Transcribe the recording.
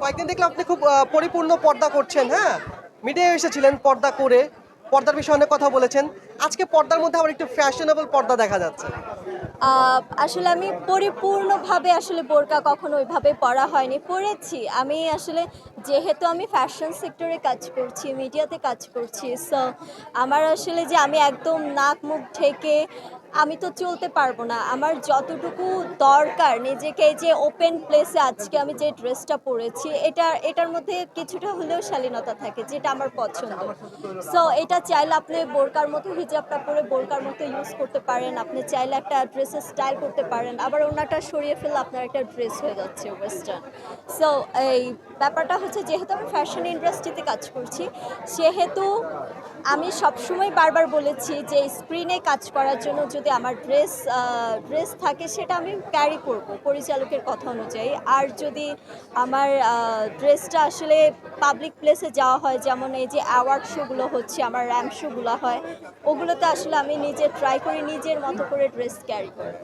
কয়েকদিন দেখলাম আপনি খুব পরিপূর্ণ পর্দা করছেন হ্যাঁ? মিডিয়ায় এসেছিলেন পর্দা করে, পর্দার বিষয়ে অনেক কথা বলেছেন। আজকে পর্দার মধ্যে আবার একটু ফ্যাশনেবল পর্দা দেখা যাচ্ছে। আসলে আমি পরিপূর্ণভাবে আসলে বোরকা কখনো ওইভাবে পড়া হয়নি পড়েছি আমি আসলে যেহেতু আমি ফ্যাশন সেক্টরে কাজ করছি মিডিয়াতে কাজ করছি সো আমার আসলে যে আমি একদম নাক মুখ ঢেকে আমি তো চলতে পারব না। আমার যতটুকু দরকার নিজেকে যে ওপেন প্লেসে আজকে আমি যে ড্রেসটা পরেছি, এটা, এটার মধ্যে কিছুটা হলেও শালীনতা থাকে, যেটা আমার পছন্দ। সো এটা চাইলে আপনি বোরকার মতো হিজাবটা পরে বোরকার মতো ইউজ করতে পারেন। আপনি চাইলে একটা ড্রেসের স্টাইল করতে পারেন। আবার ওনাটা সরিয়ে ফেললে আপনার একটা ড্রেস হয়ে যাচ্ছে ওয়েস্টার্ন সো এই ব্যাপারটা হচ্ছে, যেহেতু আমি ফ্যাশন ইন্ডাস্ট্রিতে কাজ করছি, সেহেতু আমি সবসময় বারবার বলেছি যে স্ক্রিনে কাজ করার জন্য যদি আমার ড্রেস ড্রেস থাকে সেটা আমি ক্যারি করব পরিচালকের কথা অনুযায়ী। আর যদি আমার ড্রেসটা আসলে পাবলিক প্লেসে যাওয়া হয়, যেমন এই যে অ্যাওয়ার্ড শোগুলো হচ্ছে, আমার র্যাম্প শোগুলো হয়, ওগুলোতে আসলে আমি নিজে ট্রাই করি নিজের মতো করে ড্রেস ক্যারি করি